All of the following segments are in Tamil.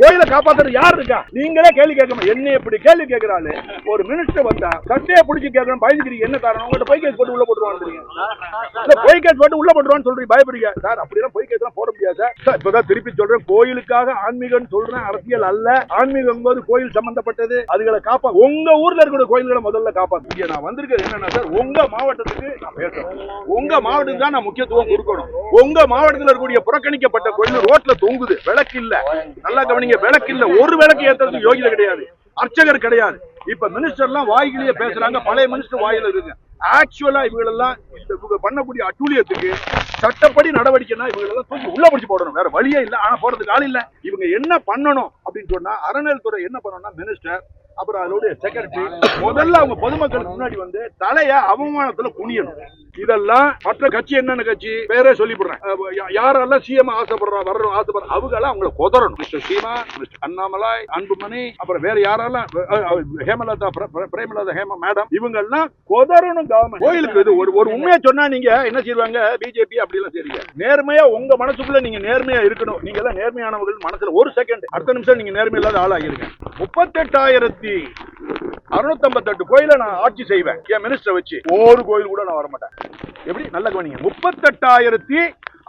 கோயிலை காப்பாத்துறது யார் இருக்கா? நீங்களே கேள்வி கேட்கணும். என்ன இப்படி கேள்வி கேட்கிறாள்? ஒரு மினிஸ்டர் வந்தா சட்டையை பிடிச்சி கேட்கணும் பயந்துக்கிறீங்க. என்ன காரணம்? உங்கள்கிட்ட பொய் கேஸ் போட்டு உள்ள போட்டுருவாங்க பொய் கேஸ் போட்டு உள்ள போட்டுருவான்னு சொல்றீங்க. பயப்படுறீங்க. சார் அப்படிலாம் பொய் கேஸ் போட முடியாது சார். இப்பதான் திருப்பி சொல்றேன். கோயிலுக்காக ஆன்மீகம் சொல்றேன். அரசியல் அல்ல. ஆன்மீகம் போது கோயில் சம்பந்தப்பட்டது. அதுகளை காப்பா உங்க ஊர்ல இருக்கிற கோயில்களை முதல்ல காப்பாத்து. இங்க நான் வந்திருக்கிறது என்னன்னா சார் உங்க மாவட்டத்துக்கு நான் பேசுறேன். உங்க மாவட்டத்துக்கு தான் நான் முக்கியத்துவம் கொடுக்கணும். உங்க மாவட்டத்தில் இருக்கக்கூடிய புறக்கணிக்கப்பட்ட கோயில் ரோட்ல தொங்குது. விளக்கு இல்ல. நல்லா நீங்க விளக்கு இல்ல ஒரு விளக்கு ஏத்துறதுக்கு யோகிதை கிடையாது. அர்ச்சகர் கிடையாது. இப்ப மினிஸ்டர் எல்லாம் வாய்கிலேயே பேசுறாங்க பழைய மினிஸ்டர் வாயில இருக்கு ஆக்சுவலா இவங்களெல்லாம் இந்த இவங்க பண்ணக்கூடிய அட்டூழியத்துக்கு சட்டப்படி நடவடிக்கைனா இவங்களெல்லாம் தூக்கி உள்ள பிடிச்சி போடணும். வேற வழியே இல்ல ஆனா போறதுக்கு ஆள் இல்ல. இவங்க என்ன பண்ணணும் அப்படின்னு சொன்னா அறநிலைத்துறை என்ன பண்ணணும்னா மினிஸ்டர் அப்புறம் அதோடைய செக்ரட்டரி முதல்ல அவங்க பொதுமக்களுக்கு முன்னாடி வந்து தலைய அவமானத்துல குனியணும். இதெல்லாம் மற்ற கட்சி என்னென்ன கட்சி? பேரே சொல்லிவிடுறேன். யாரெல்லாம் சிஎம் ஆசைப்படுறா வரணும் ஆசைப்படுற அவங்க எல்லாம் அவங்கள கொதறணும். மிஸ்டர் சீமா மிஸ்டர் அண்ணாமலை அன்புமணி அப்புறம் வேற யாரெல்லாம் ஹேமலதா பிரேமலதா ஹேம மேடம் இவங்க எல்லாம் கொதறணும் கவர்மெண்ட் கோயிலுக்கு இது ஒரு ஒரு உண்மையை சொன்னா நீங்க என்ன செய்வாங்க? பிஜேபி அப்படி எல்லாம் செய்றீங்க. நேர்மையா உங்க மனசுக்குள்ள நீங்க நேர்மையா இருக்கணும். நீங்க எல்லாம் நேர்மையானவர்கள் மனசுல ஒரு செகண்ட் அடுத்த நிமிஷம் நீங்க நேர்மையில்லாத ஆளாகிருங்க. முப்பத்தெட்டாயிரத்தி அறுநூத்தம்பத்தெட்டு கோயிலை நான் ஆட்சி செய்வேன். என் மினிஸ்டர் வச்சு ஒரு கோயில் கூட நான் வர மாட்டேன் எப்படி? நல்ல கவனிங்க. முப்பத்தெட்டாயிரத்தி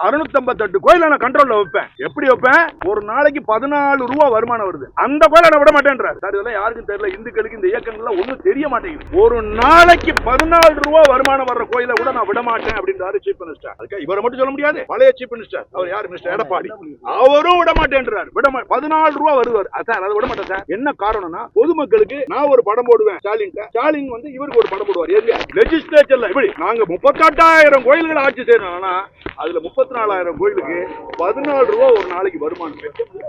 அறுநூத்தம்பத்தெட்டு கோயிலை நான் கண்ட்ரோல்ல வைப்பேன். எப்படி வைப்பேன்? ஒரு நாளைக்கு பதினாலு ரூபா வருமானம் வருது. அந்த கோயிலை நான் விட மாட்டேன்றார். சார் இதெல்லாம் யாருக்கும் தெரியல. இந்துக்களுக்கு இந்த இயக்கங்கள்லாம் ஒன்றும் தெரிய மாட்டேங்குது. ஒரு நாளைக்கு பதினாலு ரூபா வருமானம் வர்ற கோயிலை கூட நான் விட மாட்டேன் அப்படின்றாரு சீஃப் மினிஸ்டர் அதுக்கு இவரை மட்டும் சொல்ல முடியாது. பழைய சீஃப் மினிஸ்டர் அவர் யார்? மினிஸ்டர் எடப்பாடி. அவரும் விட மாட்டேன்றார். விட மா- பதினாலு ரூபா வருவார். சார் அதை விட மாட்டேன் சார். என்ன காரணம்னா பொதுமக்களுக்கு நான் ஒரு படம் போடுவேன் ஸ்டாலின் ஸ்டாலின் வந்து இவருக்கு ஒரு படம் போடுவார். ஏரியா லெஜிஸ்லேச்சர்ல இப்படி நாங்க முப்பத்தெட்டாயிரம் கோயில்களை ஆட்சி செய்யறோம் ஆனா அதுல முப்பத்தி நாலாயிரம் கோயிலுக்கு பதினாலு ரூபா ஒரு நாளைக்கு வருமானம்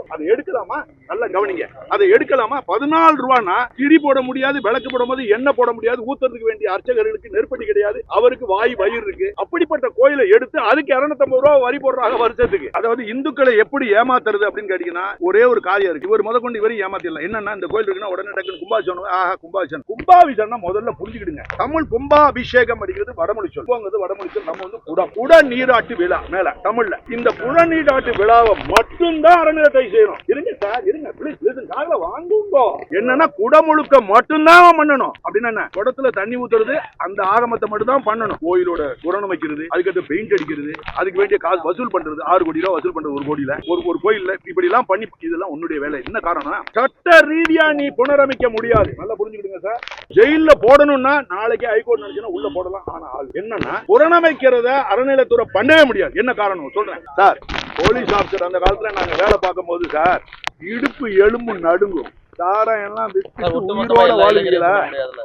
அதை எடுக்கலாமா? நல்லா கவனிங்க. அதை எடுக்கலாமா? பதினாலு ரூபானா திரி போட முடியாது விளக்கு போட முடியாது எண்ணெய் போட முடியாது ஊத்துறதுக்கு வேண்டிய அர்ச்சகர்களுக்கு நெருப்படி கிடையாது. அவருக்கு வாய் வயிறு இருக்கு. அப்படிப்பட்ட கோயிலை எடுத்து அதுக்கு இருநூத்தம்பது ரூபா வரி போடுறாங்க வருஷத்துக்கு. அதாவது இந்துக்களை எப்படி ஏமாத்துறது அப்படின்னு கேட்டீங்கன்னா ஒரே ஒரு காரியம் இருக்கு. இவர் முதற்கொண்டு இவரையும் ஏமாத்திடலாம். என்னன்னா இந்த கோயில் இருக்குன்னா உடனே டக்குன்னு கும்பாபிஷேகம் ஆஹா கும்பாபிஷேகம். கும்பாபிஷேகம்னா முதல்ல புரிஞ்சுக்கிடுங்க. தமிழ் கும்பாபிஷேகம் அடிக்கிறது வடமொழி சொல். வடமொழி சொல். நம்ம வந்து குடம் குட நீராட்டு விழா மேல. தமிழ்ல. இந்த புழநீடாட்டு விழாவை மட்டும்தான் அறநிலையத்தை செய்யணும். இருங்க சார் இருங்க. பிளீஸ் லிசன் காதுல வாங்குங்க என்னன்னா குடமுழுக்க மட்டும்தான் பண்ணணும். அப்படின்னா என்ன? குடத்துல தண்ணி ஊத்துறது அந்த ஆகமத்தை மட்டும் தான் பண்ணணும். கோயிலோட குரணம் வைக்கிறது அதுக்கடுத்து பெயிண்ட் அடிக்கிறது அதுக்கு வேண்டிய காசு வசூல் பண்றது ஆறு கோடி ரூபா வசூல் பண்றது ஒரு கோடியில. ஒரு ஒரு கோயில்ல இப்படி எல்லாம் பண்ணி இதெல்லாம் உன்னுடைய வேலை. என்ன காரணம் சட்ட ரீதியா நீ புனரமைக்க முடியாது. நல்லா புரிஞ்சுக்கிடுங்க சார். ஜெயில்ல போடணும்னா நாளைக்கு ஹைகோர்ட் நினைச்சுன்னா உள்ள போடலாம். ஆனா என்னன்னா புறணமைக்கிறத அறநிலைத்துறை பண்ணவே முடியாது. என்ன காரணம் சொல்றேன். சார். போலீஸ் ஆபீசர் அந்த காலத்துல நாங்க வேலை பார்க்கும்போது சார் இடுப்பு எலும்பு நடுங்கும். சாரம் எல்லாம் உயிரோட வாழ்வீங்களா.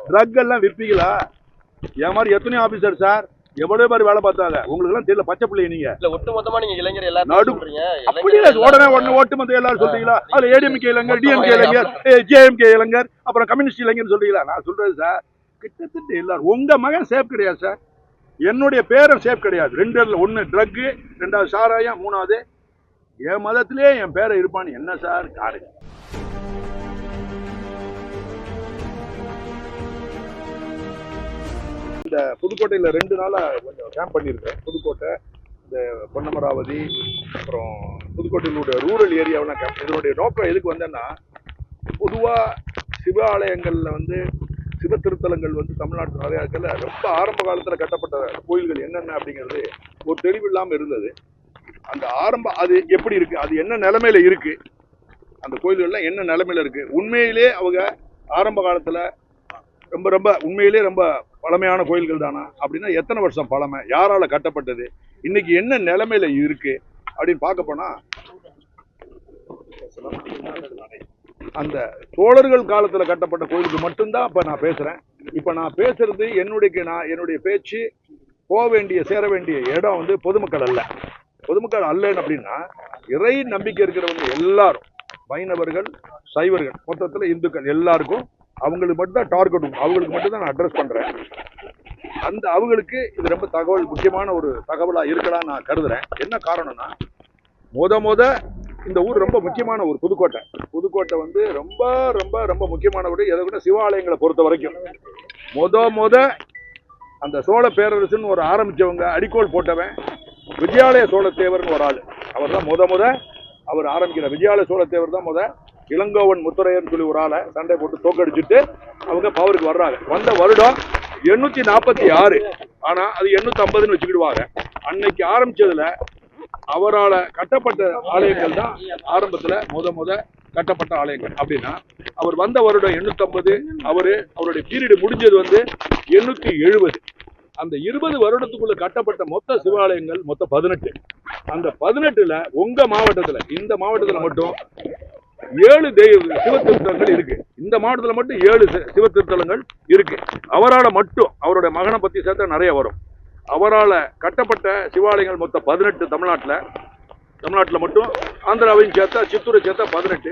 ட்ரக் எல்லாம் விற்பீங்களா? என் மாதிரி எத்தனை ஆபீசர் சார் எவ்வளவு பேர் வேலை பார்த்தாங்க? உங்களுக்கு எல்லாம் தெரியல பச்சை பிள்ளை நீங்க. இல்ல ஒட்டுமொத்தமா நீங்க இளைஞர் எல்லாரும் நடு- சொல்றீங்க. அப்படி இல்ல உடனே உடனே ஓட்டுமொத்த எல்லாரும் சொல்றீங்களா? அதுல ஏடிஎம்கே இளைஞர் டிஎம்கே இளைஞர் ஜேஎம்கே இளைஞர் அப்புறம் கம்யூனிஸ்ட் இளைஞர் சொல்றீங்களா? நான் சொல்றது சார் கிட்டத்தட்ட எல்லாரும். உங்க மகன் சேஃப் கிடையாது சார். என்னுடைய பேரன் சேஃப் கிடையாது. ரெண்டு ஒன்று ட்ரக்கு ரெண்டாவது சாராயம் மூணாவது என் மதத்திலே என் பேரை இருப்பான்னு என்ன சார் காரு இந்த புதுக்கோட்டையில் ரெண்டு நாளாக கொஞ்சம் கேம்ப் பண்ணியிருக்கேன். புதுக்கோட்டை இந்த பொன்னமராவதி அப்புறம் புதுக்கோட்டையினுடைய ரூரல் ஏரியாவெலாம் கேம்ப் இதனுடைய நோக்கம் எதுக்கு வந்தேன்னா பொதுவாக சிவ ஆலயங்களில் வந்து சிவ திருத்தலங்கள் வந்து தமிழ்நாட்டு நிறைய இருக்கல ரொம்ப ஆரம்ப காலத்தில் கட்டப்பட்ட கோயில்கள் என்னென்ன அப்படிங்கிறது ஒரு தெளிவு இல்லாமல் இருந்தது. அந்த ஆரம்ப அது எப்படி இருக்குது அது என்ன நிலமையில இருக்குது அந்த கோயில்கள்லாம் என்ன நிலமையில இருக்குது உண்மையிலே அவங்க ஆரம்ப காலத்தில் ரொம்ப ரொம்ப உண்மையிலே ரொம்ப பழமையான கோயில்கள் தானா? அப்படின்னா எத்தனை வருஷம் பழமை? யாரால் கட்டப்பட்டது? இன்னைக்கு என்ன நிலமையில இருக்குது அப்படின்னு பார்க்க போனால் அந்த சோழர்கள் காலத்தில் கட்டப்பட்ட கோயிலுக்கு மட்டும்தான் இப்போ நான் பேசுகிறேன் இப்போ நான் பேசுறது என்னுடைய நான் என்னுடைய பேச்சு போக வேண்டிய சேர வேண்டிய இடம் வந்து பொதுமக்கள் அல்ல. பொதுமக்கள் அல்லன்னு அப்படின்னா இறை நம்பிக்கை இருக்கிறவங்க எல்லாரும் வைணவர்கள் சைவர்கள் மொத்தத்தில் இந்துக்கள் எல்லாருக்கும் அவங்களுக்கு மட்டும்தான் டார்கெட் அவங்களுக்கு மட்டும்தான் நான் அட்ரஸ் பண்ணுறேன் அந்த அவங்களுக்கு இது ரொம்ப தகவல் முக்கியமான ஒரு தகவலாக இருக்கலாம் நான் கருதுறேன். என்ன காரணம்னா முத முத இந்த ஊர் ரொம்ப முக்கியமான ஒரு புதுக்கோட்டை. புதுக்கோட்டை வந்து ரொம்ப ரொம்ப ரொம்ப முக்கியமான ஊர். எதை விட சிவாலயங்களை பொறுத்த வரைக்கும். முத முத அந்த சோழ பேரரசுன்னு ஒரு ஆரம்பிச்சவங்க அடிக்கோள் போட்டவன் விஜயாலய சோழத்தேவர்னு ஒரு ஆள். அவர் தான் முத முத அவர் ஆரம்பிக்கிற விஜயாலய சோழத்தேவர் தான் முத இளங்கோவன் முத்துரையர்னு சொல்லி ஒரு ஆளை சண்டை போட்டு தோக்கடிச்சுட்டு அவங்க பவருக்கு வர்றாங்க. வந்த வருடம் எண்ணூற்றி நாற்பத்தி ஆறு. ஆனால் அது எண்ணூற்றம்பதுன்னு ஐம்பதுன்னு வச்சுக்கிடுவாங்க. அன்னைக்கு ஆரம்பிச்சதுல அவரால் கட்டப்பட்ட ஆலயங்கள் தான் ஆரம்பத்தில் முத முத கட்டப்பட்ட ஆலயங்கள். அப்படின்னா அவர் வந்த வருடம் எண்ணூற்றம்பது அவர் அவருடைய பீரியடு முடிஞ்சது வந்து எண்ணூற்றி எழுபது அந்த இருபது வருடத்துக்குள்ள கட்டப்பட்ட மொத்த சிவாலயங்கள் மொத்தம் பதினெட்டு. அந்த பதினெட்டுல உங்க மாவட்டத்துல இந்த மாவட்டத்துல மட்டும் ஏழு தெய்வ சிவத்திருத்தலங்கள் இருக்கு. இந்த மாவட்டத்தில் மட்டும் ஏழு சிவ சிவத்திருத்தலங்கள் இருக்கு. அவரால் மட்டும் அவருடைய மகனை பத்தி சேர்த்தா நிறைய வரும். அவரால் கட்டப்பட்ட சிவாலயங்கள் மொத்தம் பதினெட்டு தமிழ்நாட்டில். தமிழ்நாட்டில் மட்டும் ஆந்திராவையும் சேர்த்தா சித்தூரை சேர்த்தா பதினெட்டு.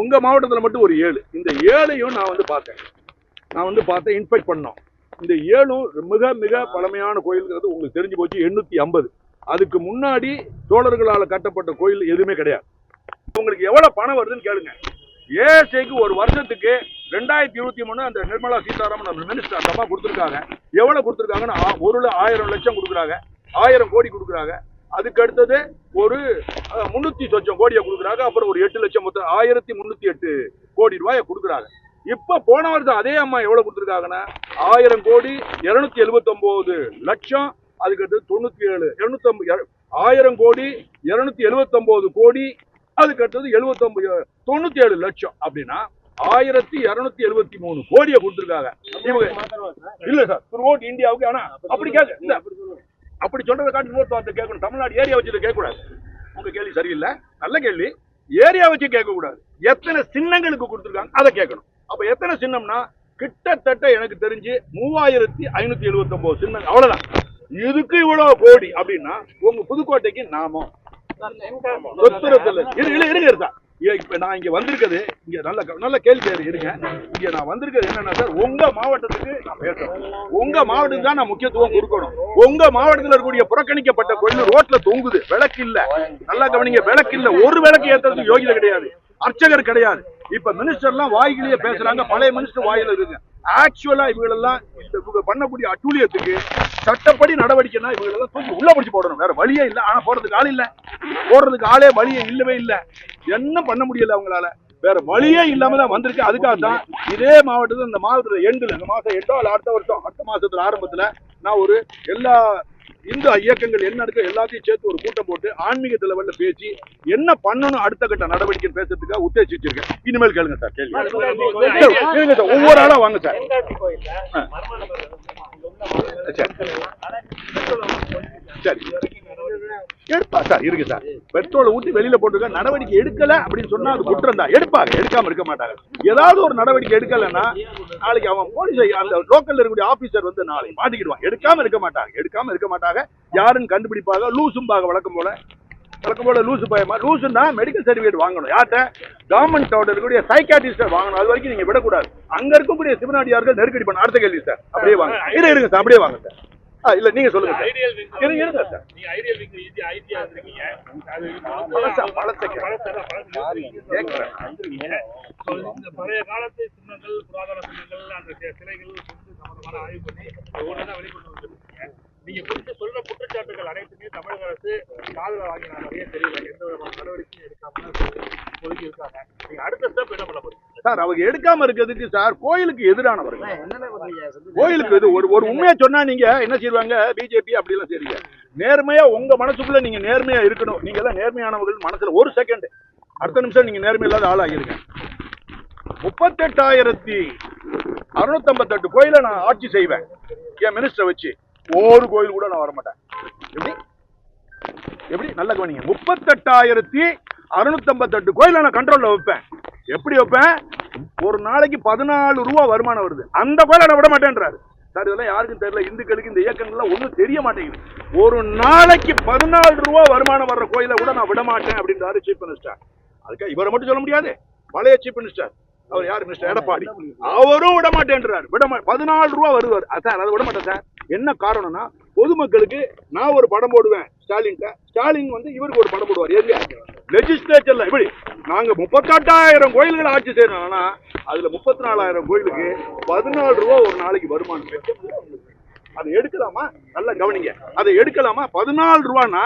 உங்கள் மாவட்டத்தில் மட்டும் ஒரு ஏழு. இந்த ஏழையும் நான் வந்து பார்த்தேன். நான் வந்து பார்த்தேன் இன்ஸ்பெக்ட் பண்ணோம். இந்த ஏழும் மிக மிக பழமையான கோயிலுங்கிறது உங்களுக்கு தெரிஞ்சு போச்சு எண்ணூற்றி ஐம்பது. அதுக்கு முன்னாடி தோழர்களால் கட்டப்பட்ட கோயில் எதுவுமே கிடையாது. உங்களுக்கு எவ்வளோ பணம் வருதுன்னு கேளுங்க. ஏஎஸ்ஐக்கு ஒரு வருஷத்துக்கு ரெண்டாயிரத்தி இருபத்தி மூணு அந்த நிர்மலா சீதாராமன் நம்ம மினிஸ்டர் அந்த அம்மா கொடுத்துருக்காங்க. எவ்வளோ கொடுத்துருக்காங்கன்னு ஒரு ஆயிரம் லட்சம் கொடுக்குறாங்க. ஆயிரம் கோடி கொடுக்குறாங்க. அதுக்கு அடுத்தது ஒரு அஹ், முன்னூத்தி சொச்சம் கோடியை கொடுக்குறாங்க. அப்புறம் ஒரு எட்டு லட்சம் மொத்தம் ஆயிரத்தி முன்னூற்றி எட்டு கோடி ரூபாயை கொடுக்குறாங்க. இப்போ போன வருஷம் அதே அம்மா எவ்வளோ கொடுத்துருக்காங்கன்னா ஆயிரம் கோடி இரநூத்தி எழுபத்தொம்போது லட்சம். அதுக்கு அடுத்து தொண்ணூற்றி ஏழு இரநூத்தம்பது ஆயிரம் கோடி இரநூத்தி எழுபத்தொம்போது கோடி. அதுக்கு அடுத்தது எழுபத்தொன்பது தொண்ணூத்தி ஏழு லட்சம் அப்படின்னா ஆயிரத்தி இருநூத்தி எழுபத்தி மூணு கோடியை கொடுத்துருக்காங்க. இவங்க இல்ல சார் த்ரூ அவுட் இந்தியாவுக்கு ஆனா அப்படி கேட்க இல்ல அப்படி சொல்றதை காட்டி இன்னொரு வார்த்தை கேட்கணும். தமிழ்நாடு ஏரியா வச்சு கேட்கக்கூடாது. உங்க கேள்வி சரியில்லை. நல்ல கேள்வி. ஏரியா வச்சு கேட்கக்கூடாது. எத்தனை சின்னங்களுக்கு கொடுத்துருக்காங்க அதை கேட்கணும். அப்ப எத்தனை சின்னம்னா கிட்டத்தட்ட எனக்கு தெரிஞ்சு மூவாயிரத்தி ஐநூத்தி எழுபத்தி ஒன்பது சின்னங்கள். அவ்வளவுதான். இதுக்கு இவ்வளவு கோடி அப்படின்னா உங்க புதுக்கோட்டைக்கு நாமம். சொத்துரத்துல இரு இரு இருங்க இருந்தா இப்ப நான் இங்க வந்திருக்கிறது இங்க நல்ல நல்ல கேள்வி கேளு, இருங்க இங்க நான் வந்திருக்கிறது என்னன்னா சார் உங்க மாவட்டத்துக்கு நான் பேசுறேன் உங்க மாவட்டத்துக்கு தான் நான் முக்கியத்துவம் கொடுக்கணும். உங்க மாவட்டத்துல இருக்கக்கூடிய புறக்கணிக்கப்பட்ட கோயில் ரோட்ல தொங்குது. விளக்கு இல்ல. நல்லா கவனிங்க விளக்கு இல்ல. ஒரு விளக்கு ஏத்துறதுக்கு யோகிதை கிடையாது. அர்ச்சகர் கிடையாது. இப்ப மினிஸ்டர்லாம் வாய்கிலேயே பேசுறாங்க பழைய மினிஸ்டர் வாயில இருக்கு ஆக்சுவலா இவங்களெல்லாம் இந்த இவங்க பண்ணக்கூடிய அட்டூழியத்துக்கு சட்டப்படி நடவடிக்கைனா இவங்களெல்லாம் தூக்கி உள்ள பிடிச்சி போடணும். வேற வழியே இல்லை. ஆனா போறதுக்கு ஆள் இல்ல. போடுறதுக்கு ஆளே வழியே இல்லவே இல்லை. என்ன பண்ண முடியல அவங்களால? வேற வழியே இல்லாம தான் வந்திருக்கு. அதுக்காக தான் இதே மாவட்டத்தில் இந்த மாவட்டத்துல எண்டுல இந்த மாசம் எட்டோ அல்ல அடுத்த வருஷம் அடுத்த மாசத்துல ஆரம்பத்துல நான் ஒரு எல்லா இந்து இயக்கங்கள் என்ன இருக்கோ? எல்லாத்தையும் சேர்த்து ஒரு கூட்டம் போட்டு ஆன்மீக லெவல்ல பேசி என்ன பண்ணணும் அடுத்த கட்ட நடவடிக்கை பேசுறதுக்காக உத்தேசிச்சு வச்சிருக்கேன் இனிமேல் கேளுங்க சார் கேள்வி. கேளுங்க சார் ஒவ்வொரு ஆளா வாங்க சார். சரி. சரி எடுப்பா சார் இருக்கு சார். பெட்ரோலை ஊத்தி வெளியில போட்டுருக்க நடவடிக்கை எடுக்கல அப்படின்னு சொன்னா அது குற்றம் தான். எடுப்பாங்க. எடுக்காம இருக்க மாட்டாங்க. ஏதாவது ஒரு நடவடிக்கை எடுக்கலன்னா நாளைக்கு அவன் போலீஸ் அந்த லோக்கல்ல இருக்கக்கூடிய ஆபீசர் வந்து நாளைக்கு மாட்டிக்கிடுவான். எடுக்காம இருக்க மாட்டாங்க. எடுக்காம இருக்க மாட்டாங்க. யாருன்னு கண்டுபிடிப்பாங்க. லூசும்பாக வழக்கம் போல. வழக்கம் போல லூசு பயமா. லூசுன்னா மெடிக்கல் சர்டிஃபிகேட் வாங்கணும். யார்கிட்ட? கவர்மெண்ட் இருக்கக்கூடிய சைக்காட்டிஸ்ட வாங்கணும். அது வரைக்கும் நீங்க விடக்கூடாது. அங்க இருக்கக்கூடிய சிவநாடியார்கள் நெருக்கடி பண்ண அடுத்த கேள்வி சார். அப்படியே வாங்க. இருங்க சார். அப்படியே வாங்க சார். இல்ல நீங்க சொல்லுங்க இருங்க இருங்க சார் நீங்க ஐடியல் விங் ஈஸி ஐடியா இருக்கீங்க அது பழசா, பழசை பழைய காலத்து சின்னங்கள் புராதன சின்னங்கள் அந்த சிலைகள் சம்பந்தமான ஆய்வு பண்ணி ஒவ்வொன்றா வந்திருக்கீங்க. நீங்க குறித்து சொல்ற குற்றச்சாட்டுகள் அனைத்துமே தமிழக அரசு காதல வாங்கி நான் நிறைய தெரியல. எந்த விதமான நடவடிக்கையும் எடுக்காம ஒதுக்கி இருக்காங்க. நீங்க அடுத்த ஸ்டெப் என்ன பண்ண போறீங்க? சார் அவங்க எடுக்காம இருக்கிறதுக்கு சார் கோயிலுக்கு எதிரானவர்கள். கோயிலுக்கு இது ஒரு ஒரு உண்மையா சொன்னா நீங்க என்ன செய்வாங்க? பிஜேபி அப்படி எல்லாம் செய்றீங்க. நேர்மையா உங்க மனசுக்குள்ள நீங்க நேர்மையா இருக்கணும். நீங்க எல்லாம் நேர்மையானவர்கள் மனசுல ஒரு செகண்ட் அடுத்த நிமிஷம் நீங்க நேர்மை இல்லாத ஆளாகிருங்க முப்பத்தெட்டாயிரத்தி அறுநூத்தம்பத்தெட்டு கோயிலை நான் ஆட்சி செய்வேன். என் மினிஸ்டரை வச்சு. ஒரு கோயில் கூட நான் வரமாட்டேன். எப்படி? எப்படி? நல்ல கவனிங்க. முப்பத்தெட்டாயிரத்தி அறுநூத்தம்பத்தெட்டு கோயில் நான் கண்ட்ரோல்ல வைப்பேன். எப்படி வைப்பேன்? ஒரு நாளைக்கு பதினாலு ரூபா வருமானம் வருது. அந்த கோயில நான் விட மாட்டேன்றாரு சார் இதெல்லாம் யாருக்கும் தெரியல. இந்துக்களுக்கு இந்த இயக்கங்கள்லாம் ஒன்றும் தெரிய மாட்டேங்குது. ஒரு நாளைக்கு பதினாலு ரூபா வருமானம் வர்ற கோயிலை கூட நான் விட மாட்டேன் அப்படின்றாரு சீஃப் மினிஸ்டர் அதுக்காக இவரை மட்டும் சொல்ல முடியாது. பழைய சீஃப் மினிஸ்டர் அவர் யார்? மிஸ்டர் எடப்பாடி. அவரும் விட மாட்டேன்றாரு விட மா பதினாலு ரூபா வருவார் சார் அதை விட மாட்டேன் சார். என்ன காரணம்னா பொதுமக்களுக்கு நான் ஒரு படம் போடுவேன் ஸ்டாலின்கிட்ட ஸ்டாலின் வந்து இவருக்கு ஒரு படம் போடுவார். எங்க லெஜிஸ்லேச்சர்ல இப்படி. நாங்க முப்பத்தெட்டாயிரம் கோயில்களை ஆட்சி செய்யணும்னா அதுல முப்பத்தி நாலாயிரம் கோயிலுக்கு பதினாலு ரூபா ஒரு நாளைக்கு வருமானம் அதை எடுக்கலாமா? நல்லா கவனிங்க. அதை எடுக்கலாமா? பதினாலு ரூபான்னா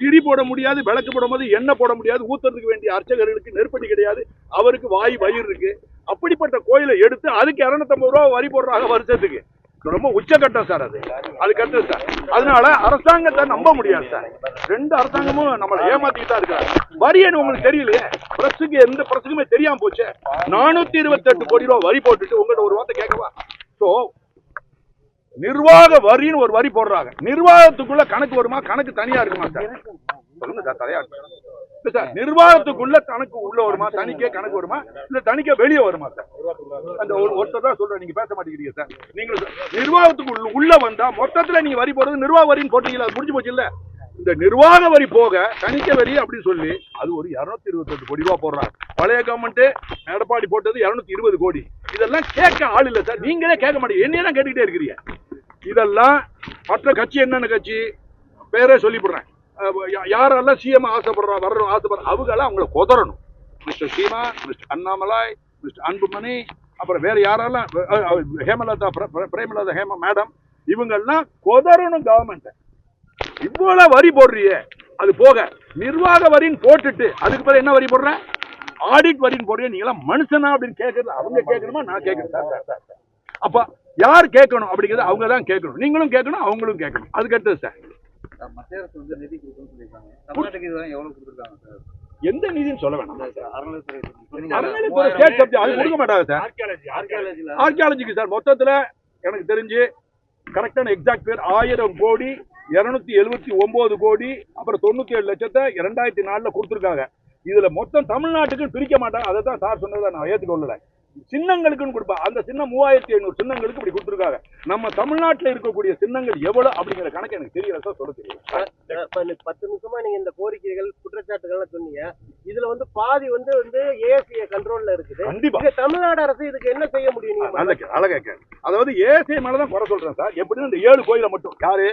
திரி போட முடியாது விளக்கு போட போது எண்ணெய் போட முடியாது ஊத்துறதுக்கு வேண்டிய அர்ச்சகர்களுக்கு நெருப்படி கிடையாது அவருக்கு வாய் வயிறு இருக்கு. அப்படிப்பட்ட கோயிலை எடுத்து அதுக்கு இரநூத்தம்பது ரூபா வரி போடுறாங்க வருஷத்துக்கு. ரொம்ப உச்சகட்டம் சார் அது. அது சார். அதனால அரசாங்கத்தை நம்ப முடியாது சார். ரெண்டு அரசாங்கமும் நம்மளை ஏமாத்திட்டு தான் இருக்காங்க வரியன்னு உங்களுக்கு தெரியலையே? பிரஸுக்கு எந்த பிரஸுக்குமே தெரியாம போச்சு. நானூத்தி இருபத்தெட்டு கோடி ரூபா வரி போட்டுட்டு உங்கள்ட்ட ஒரு வார்த்தை கேட்கவா? ஸோ நிர்வாக வரின்னு ஒரு வரி போடுறாங்க. நிர்வாகத்துக்குள்ள கணக்கு வருமா? கணக்கு தனியா இருக்குமா சார்? சொல்லுங்க சார் தலையா. இல்ல சார் நிர்வாகத்துக்குள்ள கணக்கு உள்ள வருமா? தனிக்கே கணக்கு வருமா? இல்ல தனிக்கே வெளியே வருமா சார்? அந்த ஒரு ஒருத்தர் தான் சொல்றேன் நீங்க பேச மாட்டேங்கிறீங்க சார். நீங்க நிர்வாகத்துக்கு உள்ள- வந்தா மொத்தத்துல நீங்க வரி போடுறது நிர்வாக வரின்னு போட்டீங்களா? அது முடிஞ்சு போச்சு இல்ல? இந்த நிர்வாக வரி போக தணிக்க வரி அப்படின்னு சொல்லி அது ஒரு இருநூத்தி இருபத்தெட்டு கோடி ரூபா போடுறாங்க பழைய கவர்மெண்ட் எடப்பாடி போட்டது இருநூத்தி இருபது கோடி. இதெல்லாம் கேட்க ஆள் இல்ல சார். நீங்களே கேட்க மாட்டீங்க. என்னையே தான் கேட்டுக்கிட்டே இருக்கிறீங்க. இதெல்லாம் மற்ற கட்சி என்னென்ன கட்சி? பேரே சொல்லிவிடுறேன் யாரெல்லாம் சிஎம் ஆசைப்படுறா வரணும் ஆசைப்படுற அவங்கெல்லாம் அவங்கள கொதறணும். Mister Seeman mister Annamalai mister Anbumani அப்புறம் வேற யாரெல்லாம் ஹேமலதா பிர- பிர- பிரேமலதா ஹேம மேடம் இவங்கெல்லாம் கொதறணும் கவர்மெண்ட் இவ்வளவு வரி போடுறியே அது போக நிர்வாக வரின்னு போட்டுட்டு அதுக்கு பிறகு என்ன வரி போடுற? ஆடிட் வரின்னு போடுறிய நீங்களாம் மனுஷனா அப்படின்னு கேட்கறது அவங்க கேட்கணுமா நான் கேட்கறேன் சார், சார். அப்ப யார் கேட்கணும் அப்படிங்கிறது அவங்க தான் கேட்கணும் நீங்களும் கேட்கணும் அவங்களும் கேட்கணும் அதுக்கு அடுத்தது சார். சார், மத்திய அரசு வந்து நிதி கொடுக்கணும்னு சொல்லியிருக்காங்க. தமிழ்நாட்டுக்கு எவ்வளவு கொடுத்துருக்காங்க சார்? எந்த நிதின்னு சொல்ல அறநிலையத்துறை அறநிலையத்துறை ஸ்டேட் சப்ஜெக்ட் அது கொடுக்க மாட்டாங்க சார். ஆர்கியாலஜிக்கு சார் மொத்தத்துல எனக்கு தெரிஞ்சு கரெக்டான எக்ஸாக்ட் பேர் ஆயிரம் கோடி இருநூத்தி எழுபத்தி ஒன்பது கோடி அப்புறம் தொண்ணூத்தி ஏழு லட்சத்தை இரண்டாயிரத்தி நாலுல கொடுத்துருக்காங்க. இதுல மொத்தம் தமிழ்நாட்டுக்கு பிரிக்க மாட்டாங்க. அதை தான் சார் சொன்னதை நான் ஏற்றுக்கொள்ளல சின்னங்களுக்குன்னு கொடுப்பா. அந்த சின்னம் மூவாயிரத்தி ஐநூறு சின்னங்களுக்கு இப்படி கொடுத்துருக்காங்க. நம்ம தமிழ்நாட்டுல இருக்கக்கூடிய சின்னங்கள் எவ்வளவு அப்படிங்கிற கணக்கு எனக்கு தெரியல சார் சொல்ல இந்த பத்து நிமிஷமா நீங்க இந்த கோரிக்கைகள் குற்றச்சாட்டுகள்லாம் சொன்னீங்க. இதுல வந்து பாதி வந்து வந்து ஏசிய கண்ட்ரோல்ல இருக்குது. கண்டிப்பா. தமிழ்நாடு அரசு இதுக்கு என்ன செய்ய முடியும் அழகா அதாவது ஏசை மேலதான் குறை சொல்றேன் சார். எப்படின்னு இந்த ஏழு கோயிலை மட்டும். யாரு?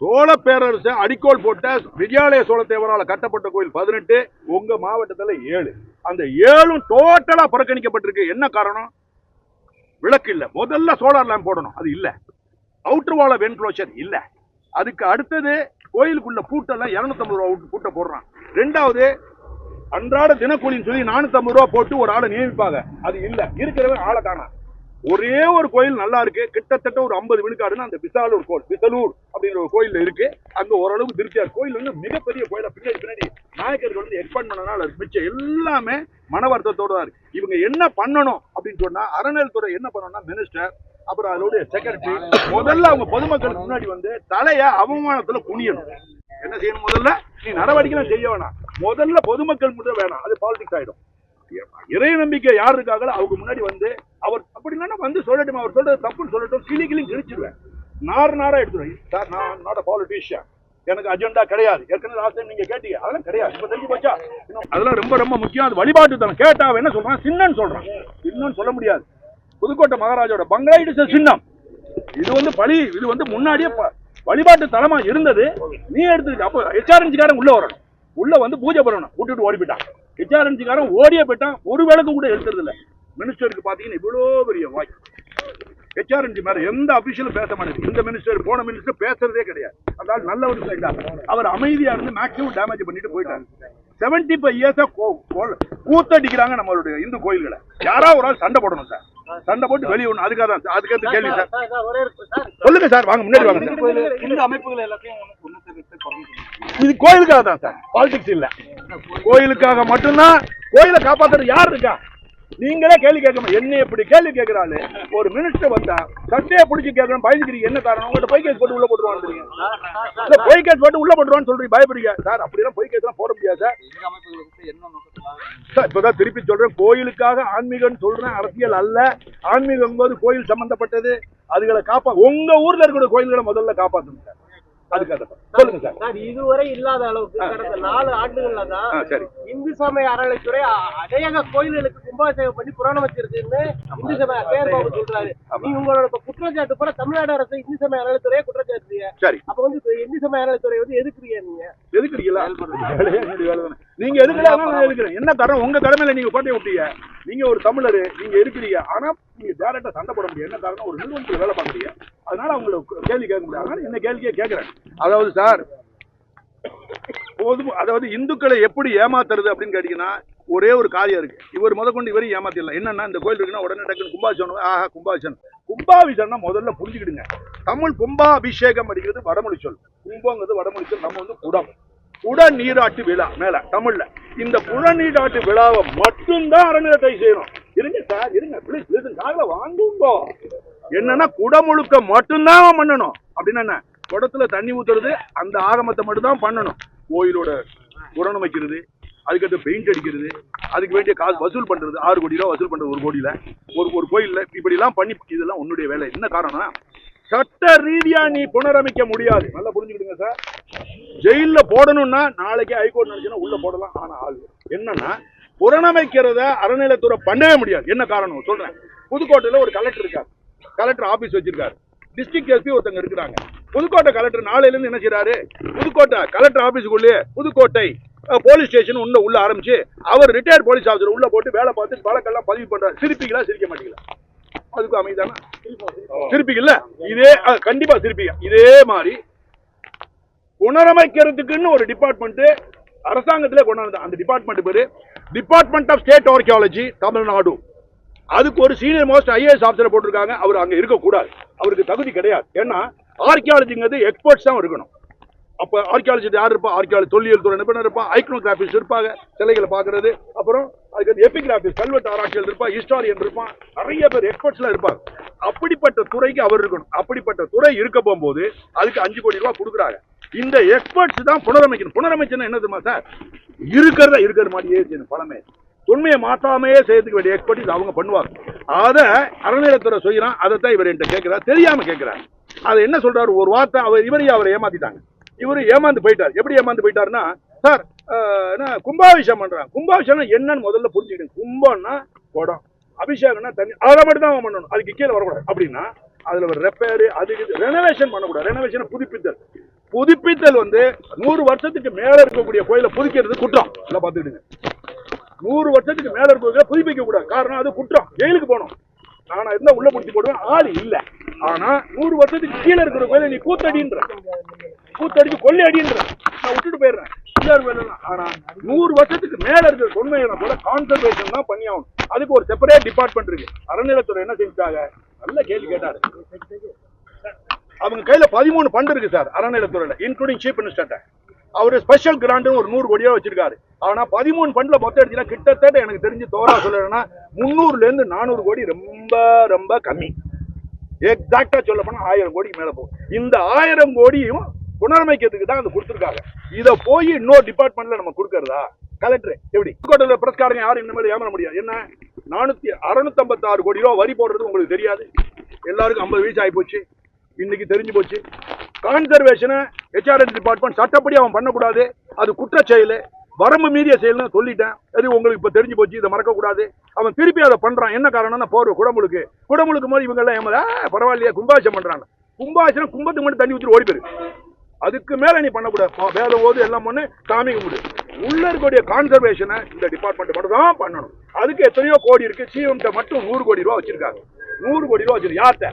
சோழ பேரரசு அடிக்கோல் போட்ட விஜயாலய தேவரால் கட்டப்பட்ட கோயில் பதினெட்டு உங்க மாவட்டத்தில் ஏழு. அந்த ஏழும் டோட்டலா புறக்கணிக்கப்பட்டிருக்கு. என்ன காரணம்? விளக்கு இல்லை. முதல்ல சோலார் லேம்ப் போடணும். அது இல்லை. அவுட்டர் வால வென்க்ளோஷர் இல்லை. அதுக்கு அடுத்தது கோயிலுக்குள்ள பூட்டெல்லாம் இரநூத்தம்பது ரூபா பூட்டை போடுறான். ரெண்டாவது அன்றாட தினக்கூலின்னு சொல்லி நானூத்தம்பது ரூபா போட்டு ஒரு ஆளை நியமிப்பாங்க. அது இல்லை. இருக்கிறவன் ஆளை காணா ஒரே ஒரு கோயில் நல்லா இருக்கு. கிட்டத்தட்ட ஒரு ஐம்பது விழுக்காடுன்னு அந்த விசாலூர் கோயில் விசலூர் அப்படிங்கிற ஒரு கோயில் இருக்கு. அங்க ஓரளவுக்கு திருச்சியார் கோயில் வந்து மிகப்பெரிய கோயிலா. பின்னாடி பின்னாடி நாயக்கர்கள் வந்து எக்ஸ்பேண்ட் பண்ணனால இருக்கு மிச்சம் எல்லாமே மன தான் இருக்கு. இவங்க என்ன பண்ணணும் அப்படின்னு சொன்னா அறநிலைத்துறை என்ன பண்ணணும்னா மினிஸ்டர் அப்புறம் அதோடைய செக்ரட்டரி முதல்ல அவங்க பொதுமக்களுக்கு முன்னாடி வந்து தலைய அவமானத்துல குனியணும். என்ன செய்யணும் முதல்ல? நீ நடவடிக்கை செய்ய வேணாம். முதல்ல பொதுமக்கள் முதல் வேணாம். அது பாலிடிக்ஸ் ஆயிடும். இறை நம்பிக்கை யார் இருக்காங்களோ அவங்க முன்னாடி வந்து அவர் அப்படி இல்லைன்னா வந்து சொல்லட்டும் அவர் சொல்றது தப்புன்னு சொல்லட்டும் கிளி கிளி கிழிச்சிருவேன். நார் நாரா எடுத்துருவேன். சார் நான் நாட் பாலிட்டிஷியன் எனக்கு அஜெண்டா கிடையாது. ஏற்கனவே லாஸ்ட் டைம் நீங்க கேட்டீங்க. அதெல்லாம் கிடையாது. இப்ப தெரிஞ்சு போச்சா? இன்னும் அதெல்லாம் ரொம்ப ரொம்ப முக்கியம். அது வழிபாட்டு தனம். கேட்டா என்ன சொல்றான்? சின்னன்னு சொல்றான். சின்னன்னு சொல்ல முடியாது. புதுக்கோட்டை மகாராஜோட பங்களா இட் இஸ் சின்னம். இது வந்து பழி இது வந்து முன்னாடியே வழிபாட்டு தலமா இருந்தது. நீ எடுத்துக்கிட்ட அப்போ ஹெச்ஆர்என்ஜிக்காரன் உள்ள வரணும். உள்ள வந்து பூஜை பண்ணணும். விட்டுட்டு ஓடி போயிட்டான். ஹெச்ஆர்என்ஜிக்காரன் ஓடியே போயிட்டான். ஒரு விளக்கு கூட எடுக்கிறது இல்லை மினிஸ்டருக்கு பாத்தீங்கன்னா இவ்வளோ பெரிய வாய். ஹெச்ஆர்என்ஜி மேல எந்த அபிஷியலும் பேச மாட்டேங்குது. இந்த மினிஸ்டர் போன மினிஸ்டர் பேசுறதே கிடையாது. அதாவது நல்ல ஒரு அவர் அமைதியா இருந்து மேக்ஸிமம் டேமேஜ் பண்ணிட்டு போயிட்டாரு. செவன்டி ஃபைவ் இயர்ஸா கூத்தடிக்கிறாங்க நம்மளுடைய இந்து கோயில்களை. யாராவது ஒரு ஆள் சண்டை போடணும் சார். சண்டை போட்டு வெளியே ஒண்ணு அதுக்காக தான் அதுக்கேற்ற கேள்வி சார். சொல்லுங்க சார். வாங்க முன்னாடி வாங்க இந்த அமைப்புகள் எல்லாத்தையும். இது கோயிலுக்காக தான் சார். பாலிடிக்ஸ் இல்ல. கோயிலுக்காக மட்டும்தான் கோயிலை காப்பாத்துறது யார் இருக்கா? நீங்களே கேள்வி கேட்கணும் என்ன இப்படி கேள்வி கேட்கிறாள்? ஒரு மினிஸ்டர் வந்தா சட்டையை பிடிச்சி கேட்கணும் பயந்துக்கிறீங்க. என்ன காரணம்? உங்கள்ட்ட பொய் கேஸ் போட்டு உள்ள போட்டுருவாங்க இல்ல பொய் கேஸ் போட்டு உள்ள போட்டுருவான்னு சொல்றீங்க. பயப்படுறீங்க. சார் அப்படிலாம் பொய் கேஸ் எல்லாம் போட முடியாது சார். சார் இப்பதான் திருப்பி சொல்றேன். கோயிலுக்காக ஆன்மீகம்னு சொல்றேன். அரசியல் அல்ல. ஆன்மீகம் போது கோயில் சம்பந்தப்பட்டது. அதுகளை காப்பா உங்க ஊர்ல இருக்கிற கோயில்களை முதல்ல காப்பாத்துங்க சார். அதுக்காக சார். இதுவரை இல்லாத அளவுக்கு கடந்த நாலு ஆண்டுகள்ல தான் இந்து சமய அறநிலைத்துறை அநேக கோயில்களுக்கு கும்பாபிஷேகம் பண்ணி புராணம் வச்சிருக்குன்னு இந்து சமய பேர் பாபு சொல்றாரு. நீங்க உங்களோட குற்றச்சாட்டு போல தமிழ்நாடு அரசு இந்து சமய அறநிலைத்துறையை குற்றச்சாட்டுறீங்க சரி. அப்ப வந்து இந்து சமய அறநிலைத்துறை வந்து எதுக்குறீங்க நீங்க? எதுக்குறீங்களா. நீங்க எதுக்குறேன்? என்ன காரணம் உங்க கடமையில நீங்க கோட்டையை விட்டீங்க. நீங்க ஒரு தமிழர் நீங்க இருக்கிறீங்க. ஆனா நீங்க டேரக்டா சண்டை போட முடியும் என்ன காரணம்? ஒரு நிறுவனத்துல வேலை பார்க்குறீங்க. அதனால அவங்களுக்கு கேள்வி கேட்க முடியாது. அதனால இந்த கேள்வியே கேட்கிறேன். அதாவது சார் போதும் அதாவது இந்துக்களை எப்படி ஏமாத்துறது அப்படின்னு கேட்டீங்கன்னா ஒரே ஒரு காரியம் இருக்கு. இவர் முத கொண்டு இவரையும் ஏமாத்திடலாம். என்னன்னா இந்த கோயில் இருக்குன்னா உடனே டக்குன்னு கும்பாபிஷேகம் ஆஹா கும்பாபிஷேகம். கும்பாபிஷேகம்னா முதல்ல புரிஞ்சுக்கிடுங்க. தமிழ் கும்பாபிஷேகம் அடிக்கிறது வடமொழி சொல். கும்பங்கிறது வடமொழி சொல். நம்ம வந்து குடம். புட நீராட்டு விழா மேல தமிழ்ல. இந்த குட நீராட்டு விழாவை மட்டும்தான் அறநிலையத்தை செய்யணும். இருங்க சார் இருங்க. பிளீஸ் ப்ளீஸ் காலைல வாங்குங்கோ. என்னன்னா குடமுழுக்க மட்டும்தான் பண்ணணும். அப்படின்னு என்ன? குடத்துல தண்ணி ஊத்துறது அந்த ஆகமத்தை மட்டும்தான் பண்ணணும். கோயிலோட புரணம் வைக்கிறது அதுக்கடுத்து பெயிண்ட் அடிக்கிறது அதுக்கு வேண்டிய காசு வசூல் பண்றது ஆறு கோடி ரூபா வசூல் பண்றது ஒரு கோடியில. ஒரு ஒரு கோயில்ல இப்படி எல்லாம் பண்ணி இதெல்லாம் உன்னுடைய வேலை. என்ன காரணம் சட்ட ரீதியா நீ புனரமைக்க முடியாது. நல்லா புரிஞ்சுக்கிடுங்க சார். ஜெயில போடணும்னா நாளைக்கு ஹைகோர்ட் நினைச்சுன்னா உள்ள போடலாம். ஆனா ஆள் என்னன்னா புறணமைக்கிறத அறநிலையத்துறை பண்ணவே முடியாது. என்ன காரணம்? சொல்றேன். புதுக்கோட்டையில ஒரு கலெக்டர் இருக்கார். கலெக்டர் ஆபீஸ் வச்சிருக்காரு. டிஸ்ட்ரிக்ட் எஸ்பி ஒருத்தங்க இருக்கிறாங்க. புதுக்கோட்டை கலெக்டர் நாளையில இருந்து என்ன செய்யறாரு புதுக்கோட்டை கலெக்டர் ஆபீஸுக்குள்ளேயே புதுக்கோட்டை போலீஸ் ஸ்டேஷன் உள்ள உள்ள ஆரம்பிச்சு அவர் ரிட்டையர்ட் போலீஸ் ஆஃபீஸர் உள்ள போட்டு வேலை பார்த்து வழக்கெல்லாம் பதிவு பண்றாரு. சிரிப்பீங்களா சிரிக்க மாட்டீங்களா? அதுக்கு அமைதானா சிரிப்பீங்கல்ல இதே கண்டிப்பா சிரிப்பீங்க இதே மாதிரி புனரமைக்கிறதுக்குன்னு ஒரு டிபார்ட்மெண்ட் அரசாங்கத்திலே கொண்டாந்து அந்த டிபார்ட்மெண்ட் பேரு department of state archaeology Tamil Nadu அதுக்கு ஒரு சீனியர் மோஸ்ட் ஐஏஎஸ் ஆஃபீஸர் போட்டிருக்காங்க. அவர் அங்க இருக்கக்கூடாது. அவருக்கு தகுதி கிடையாது. ஏன்னா ஆர்கியாலஜிங்கிறது எக்ஸ்பர்ட்ஸ் தான் இருக்கணும். அப்போ ஆர்கியாலஜி யார் இருப்பா? ஆர்கியாலஜி தொல்லியல் துறை நிபுணர் இருப்பா? ஐக்னோகிராபிஸ்ட் இருப்பாங்க. சிலைகளை பார்க்கறது. அப்புறம் அதுக்கு எபிகிராபிஸ்ட் கல்வெட்டு ஆராய்ச்சியில் இருப்பா ஹிஸ்டாரியன் இருப்பான் நிறைய பேர் எக்ஸ்பர்ட்ஸ்லாம் இருப்பாங்க. அப்படிப்பட்ட துறைக்கு அவர் இருக்கணும். அப்படிப்பட்ட துறை இருக்க போகும்போது அதுக்கு அஞ்சு கோடி ரூபா கொடுக்குறாங்க. இந்த எக்ஸ்பர்ட்ஸ் தான் புனரமைக்கணும். புனரமைச்சுன்னா என்ன தெரியுமா சார் இருக்கிறத இருக்கிற மாதிரியே செய்யணும் பழமே. உண்மையை மாற்றாமையே செய்யறதுக்கு வேண்டிய எக்ஸ்பர்டிஸ் அவங்க பண்ணுவாங்க. அதை அறநிலையத்துறை செய்யறான் அதை தான் இவர் என்கிட்ட கேட்கிறார். தெரியாமல் கேட்கிறார். அதை என்ன சொல்றாரு? ஒரு வார்த்தை அவர் இவரையும் அவரை ஏமாத்திட்டாங்க. இவரு ஏமாந்து போயிட்டார். எப்படி ஏமாந்து போயிட்டாருன்னா சார் என்ன கும்பாபிஷேகம் பண்றாங்க. கும்பாபிஷேகம் என்னன்னு முதல்ல புரிஞ்சுக்கிடுங்க. கும்பம்னா குடம். அபிஷேகம்னா தண்ணி. அதை மட்டும் தான் பண்ணணும். அதுக்கு கீழே வரக்கூடாது. அப்படின்னா அதுல ஒரு ரெப்பேரு அது ரெனோவேஷன் பண்ணக்கூடாது. ரெனோவேஷன் புதுப்பித்தல். புதுப்பித்தல் வந்து நூறு வருஷத்துக்கு மேல இருக்கக்கூடிய கோயிலை புதுக்கிறது குற்றம். இல்லை பார்த்துக்கிடுங்க. நூறு வருஷத்துக்கு மேல இருக்க புதுப்பிக்க கூடாது காரணம் அது குற்றம். ஜெயிலுக்கு போகணும். நான் இருந்தா உள்ள பிடிச்சி போடுவேன்? ஆள் இல்ல. ஆனா நூறு வருஷத்துக்கு கீழே இருக்கிற கோயில நீ கூத்தடின்ற. கூத்தடிச்சு கொள்ளை அடின்ற நான் விட்டுட்டு போயிடுறேன். ஆனா நூறு வருஷத்துக்கு மேல இருக்கிற தொன்மையில கூட கான்சர்வேஷன் தான் பண்ணி ஆகணும் அதுக்கு ஒரு செப்பரேட் டிபார்ட்மெண்ட் இருக்கு. அறநிலைத்துறை என்ன செஞ்சாங்க? நல்ல கேள்வி கேட்டாரு. அவங்க கையில பதிமூணு பண்டு இருக்கு சார் அறநிலைத்துறையில இன்க்ளூடிங் சீஃப் மினிஸ்டர்ட்ட அவர் ஸ்பெஷல் கிராண்ட்னு ஒரு நூறு கோடியா வச்சிருக்காரு. ஆனா பதிமூணு ஃபண்ட்ல மொத்தம் எடுத்தீங்கன்னா கிட்டத்தட்ட எனக்கு தெரிஞ்சு தோரா சொல்லணும்னா முந்நூறுல இருந்து நானூறு கோடி ரொம்ப ரொம்ப கம்மி. எக்ஸாக்டா சொல்ல போனா ஆயிரம் கோடிக்கு மேல போகும். இந்த ஆயிரம் கோடியும் புனரமைக்கிறதுக்கு தான் அது கொடுத்துருக்காங்க. இதை போய் இன்னொரு டிபார்ட்மெண்ட்ல நம்ம கொடுக்கறதா? கலெக்டர் எப்படி? கோட்டையில் பிரஸ்காரங்க யாரும் இந்த மாதிரி ஏமாற முடியாது. என்ன? நானூத்தி அறுநூத்தம்பத்தாறு கோடி ரூபா வரி போடுறது உங்களுக்கு தெரியாது. எல்லாருக்கும் ஐம்பது வயசு ஆகி போச்சு இன்னைக்கு தெரிஞ்சு போச்சு. கான்சர்வேஷனை ஹெச்ஆர்என் டிபார்ட்மெண்ட் சட்டப்படி அவன் பண்ணக்கூடாது. அது குற்ற செயல். வரம்பு மீறிய செயல்னு சொல்லிட்டேன். அது உங்களுக்கு இப்போ தெரிஞ்சு போச்சு. இதை மறக்கக்கூடாது. அவன் திருப்பி அதை பண்ணுறான் என்ன காரணம்னா போர்வை குடமுழுக்கு. குடமுழுக்கும் போது இவங்கெல்லாம் ஏமாதா பரவாயில்லையா கும்பாபிஷம் பண்ணுறாங்க கும்பாசனம் கும்பத்துக்கு மட்டும் தண்ணி ஊற்றி ஓடி போயிரு. அதுக்கு மேலே நீ பண்ணக்கூடாது. வேதம் ஓது எல்லாம் பண்ணு சாமி கும்பிடு. உள்ள இருக்கக்கூடிய கான்சர்வேஷனை இந்த டிபார்ட்மெண்ட் மட்டும் தான் பண்ணணும். அதுக்கு எத்தனையோ கோடி இருக்கு. சிஎம்கிட்ட மட்டும் நூறு கோடி ரூபா வச்சிருக்காங்க. நூறு கோடி ரூபா வச்சிருக்கு. யார்கிட்ட?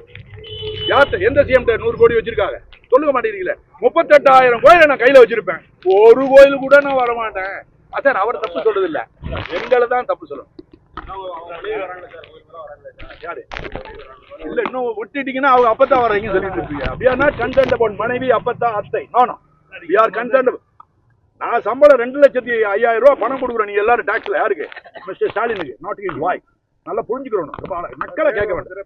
யார்கிட்ட? எந்த சிஎம் நூறு கோடி வச்சிருக்காங்க? சொல்லுங்க மாட்டேங்கிறீங்களே. முப்பத்தெட்டாயிரம் கோயிலை நான் கையில வச்சிருப்பேன். ஒரு கோயில் கூட நான் வர மாட்டேன் அதான் அவர் தப்பு சொல்றது இல்ல எங்களை தான் தப்பு சொல்லணும். இல்ல இன்னும் விட்டுட்டீங்கன்னா அவங்க அப்பதான் வர்றீங்க சொல்லிட்டு இருப்பீங்க. அப்படியானா கன்சென்ட் அபவுட் மனைவி அப்பதான் அத்தை. நானும் வி ஆர் நான் சம்பளம் ரெண்டு லட்சத்தி ஐயாயிரம் ரூபாய் பணம் கொடுக்குறேன். நீங்க எல்லாரும் டாக்ஸ்ல யாருக்கு? மிஸ்டர் ஸ்டாலினுக்கு நாட் இஸ் வாய் நல்லா புரிஞ்சுக்கிறோம். மக்களை கேட்க வேண்டாம்.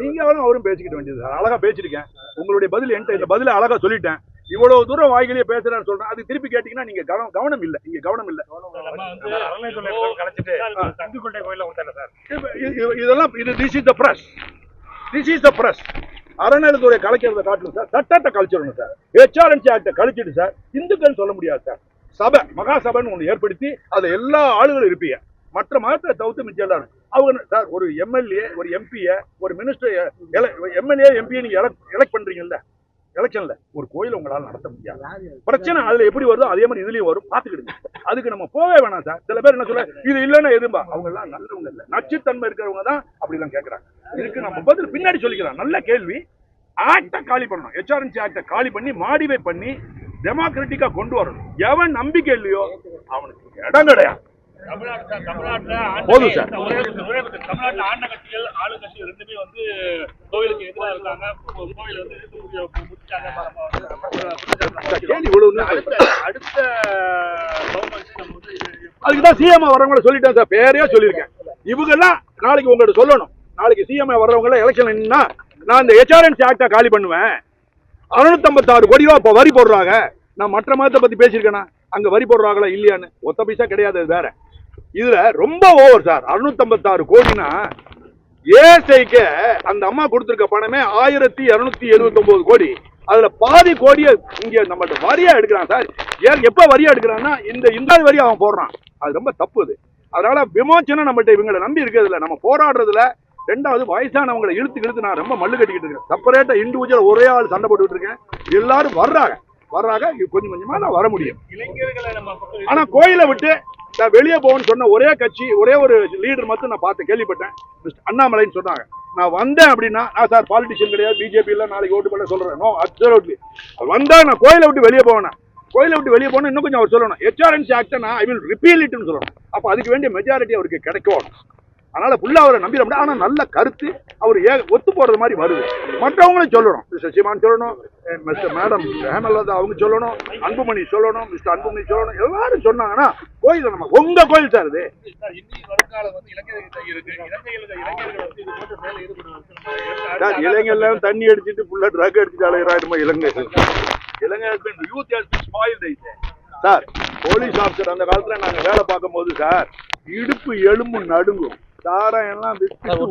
நீங்க அவரும் அவரும் பேசிக்கிட்ட வேண்டியது சார் அழகா பேசிருக்கேன் உங்களுடைய பதில் என்கிட்ட இந்த பதில அழகா சொல்லிட்டேன். இவ்வளவு தூரம் வாய்களே பேசுறேன்னு சொல்றேன். அது திருப்பி கேட்டீங்கன்னா நீங்க கவனம் கவனம் இல்ல. நீங்க கவனம் இல்ல. இதெல்லாம் இது this is the press this is the press அறநிலையத்துறை கலைக்கிறத காட்டணும் சார். சட்டத்தை கழிச்சிடணும் சார். ஹெச்ஆர்என்சி ஆக்டை கழிச்சிட்டு சார். இந்துக்கள் சொல்ல முடியாது சார். சபை மகா சபைன்னு ஒன்று ஏற்படுத்தி அதுல எல்லா ஆளுகளும் இருப்பீங்க. மற்ற மதத்தை தவிர்த்து மிச்சம் எல்லாரும் அவங்க சார் ஒரு எம்எல்ஏ ஒரு எம்பியை ஒரு மினிஸ்டர் எம்எல்ஏ எம்பியை நீங்க எலக்ட் பண்றீங்கல்ல எலெக்ஷன்ல ஒரு கோயிலை உங்களால் நடத்த முடியாது. பிரச்சனை அதுல எப்படி வருதோ அதே மாதிரி இதுலயும் வரும். பாத்துக்கிடுங்க அதுக்கு நம்ம போவே வேணாம் சார். சில பேர் என்ன சொல்ல இது இல்லைன்னா எதும்பா? அவங்க எல்லாம் நல்லவங்க இல்ல. நச்சுத்தன்மை இருக்கிறவங்க தான் அப்படி எல்லாம் இதுக்கு நம்ம பதில் பின்னாடி சொல்லிக்கலாம். நல்ல கேள்வி. ஆக்டை காலி பண்ணணும். ஹெச்ஆர்என்சி ஆக்டை காலி பண்ணி மாடிவை பண்ணி டெமோக்ராட்டிக்கா கொண்டு வரணும். எவன் நம்பிக்கை இல்லையோ அவனுக்கு இடம் கிடையாது. போதும் சார். தமிழ்நாட்டுல ஆண்ட கட்சிகள் ஆளு கட்சிகள் ரெண்டுமே வந்து கோவிலுக்கு எதிராக இருக்காங்க கோ- கோவில் வந்து இழுத்து முடிய- முடிச்சாங்க நம்ம வந்து சார், கேள்வி இவ்வளவு நேரம் அடுத்த அடுத்த கவர்மெண்ட் நம்ம வந்து இது- அதுக்கு தான் சிஎம் வர்றவங்கள சொல்லிட்டேன் சார் பேரையா சொல்லியிருக்கேன் இவங்கெல்லாம் நாளைக்கு உங்கள்ட்ட சொல்லணும் நாளைக்கு சிஎம் வர்றவங்க எலெக்ஷன் நின்னா நான் இந்த ஹெச்ஆர்என்சி ஆக்டை காலி பண்ணுவேன் அறுநூத்தம்பத்தாறு கோடி ரூபா இப்போ வரி போடுறாங்க நான் மற்ற மதத்தை பத்தி பேசியிருக்கேனா அங்க வரி போடுறாங்களா இல்லையான்னு ஒத்த பைசா கிடையாது வேற இதுல ரொம்ப ஓவர் சார் அறுநூத்தம்பத்தாறு கோடினா ஏஎஸ்ஐக்கு அந்த அம்மா கொடுத்திருக்க பணமே ஆயிரத்தி இருநூத்தி எழுபத்தி கோடி. அதுல பாதி கோடியை இங்க நம்மகிட்ட வரியா எடுக்கிறான் சார் ஏன் எப்ப வரியா எடுக்கிறான்னா இந்த இந்த வரி அவன் போடுறான். அது ரொம்ப தப்பு அது. அதனால விமோச்சனம் நம்மகிட்ட இவங்களை நம்பி இருக்கிறதுல. நம்ம போராடுறதுல ரெண்டாவது வயசானவங்களை இழுத்து இழுத்து நான் ரொம்ப மல்லு கட்டிக்கிட்டு இருக்கேன். செப்பரேட்டா இண்டிவிஜுவல் ஒரே ஆள் சண்டை போட்டுக்கிட்டு இருக்கேன். எல்லாரும் வர்றாங்க. வர்றாங்க. கொஞ்சம் கொஞ்சமா நான் வர முடியும். ஆனா கோயிலை விட்டு நான் வெளியே போகணும்னு சொன்ன ஒரே கட்சி ஒரே ஒரு லீடர் மட்டும் நான் பார்த்து கேள்விப்பட்டேன். மிஸ்டர் அண்ணாமலைன்னு சொன்னாங்க. நான் வந்தேன் அப்படின்னா நான் சார் பாலிட்டிஷியன் கிடையாது பிஜேபியில் நாளைக்கு ஓட்டு பண்ண சொல்கிறேன் நோ அப்சல்யூட்லி வந்தால் நான் கோயிலை விட்டு வெளியே போவேன் கோயிலை விட்டு வெளியே போகணும் இன்னும் கொஞ்சம் அவர் சொல்லணும். ஹெச்ஆர்என்சி ஆக்டை நான் ஐ வில் ரிப்பீல் இட்டுன்னு சொல்லணும். அப்போ அதுக்கு வேண்டிய மெஜாரிட்டி அவருக்கு கிடைக்கும். அதனால் ஃபுல்லாக அவரை நம்பிட முடியாது. ஆனால் நல்ல கருத்து அவர் ஏ ஒத்து போறது மாதிரி வருது. மற்றவங்களும் சொல்லணும். மிஸ்டர் சீமான் சொல்லணும் மிஸ்டர் மேடம் ஹேமலதா அவங்க சொல்லணும் அன்புமணி சொல்லணும் மிஸ்டர் அன்புமணி சொல்லணும் எல்லாரும் சொன்னாங்கன்னா கோயில் நம்ம உங்க கோயில் சார் இது சார், இளைஞர்கள் இளைஞர்கள் இளைஞர்கள் இளைஞர்லாம் தண்ணி அடிச்சிட்டு ஃபுல்லா ட்ரக் அடிச்சுட்டு அலையிறாருமா இளைஞர் இளைஞர் youth spoil sir police officer அந்த காலத்துல நாங்க வேலை பார்க்கும்போது சார் இடுப்பு எலும்பு நடுங்கும். சாரம் எல்லாம்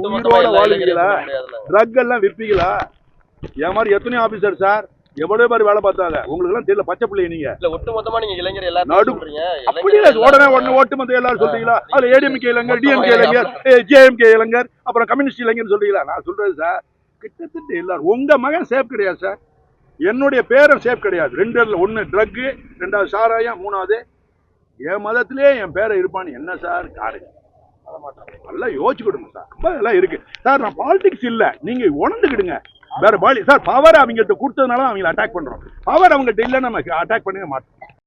உயிரோட வாழ்வீங்களா? ட்ரக் எல்லாம் விற்பீங்களா? என் மாதிரி எத்தனையோ ஆபீசர் சார் எவ்வளவு பேர் வேலை பார்த்தாங்க? உங்களுக்கு எல்லாம் தெரியல பச்சை பிள்ளை நீங்க. இல்ல ஒட்டு மொத்தமா நீங்க இளைஞர் எல்லாரும் நடு- சொல்றீங்க. அப்படி இல்ல உடனே உடனே ஓட்டுமொத்த எல்லாரும் சொல்றீங்களா? அதுல ஏடிஎம்கே இளைஞர் டிஎம்கே இளைஞர் ஜேஎம்கே இளைஞர் அப்புறம் கம்யூனிஸ்ட் இளைஞர் சொல்றீங்களா? நான் சொல்றது சார் கிட்டத்தட்ட எல்லாரும். உங்க மகன் சேஃப் கிடையாது சார் என்னுடைய பேரன் சேஃப் கிடையாது. ரெண்டு ஒன்னு ட்ரக்கு ரெண்டாவது சாராயம் மூணாவது. என் மதத்திலே என் பேரை இருப்பான்னு என்ன சார் காடு நல்லா யோசிச்சுக்கிடுங்க சார். ரொம்ப நல்லா இருக்கு. சார் நான் பாலிடிக்ஸ் இல்ல. நீங்க உணர்ந்துக்கிடுங்க. வேற பாலி சார் பவர் அவங்கள்ட்ட கொடுத்ததுனால அவங்கள அட்டாக் பண்றோம். பவர் அவங்கள்ட்ட இல்லைன்னா நம்ம அட்டாக் பண்ணவே மாட்டோம்.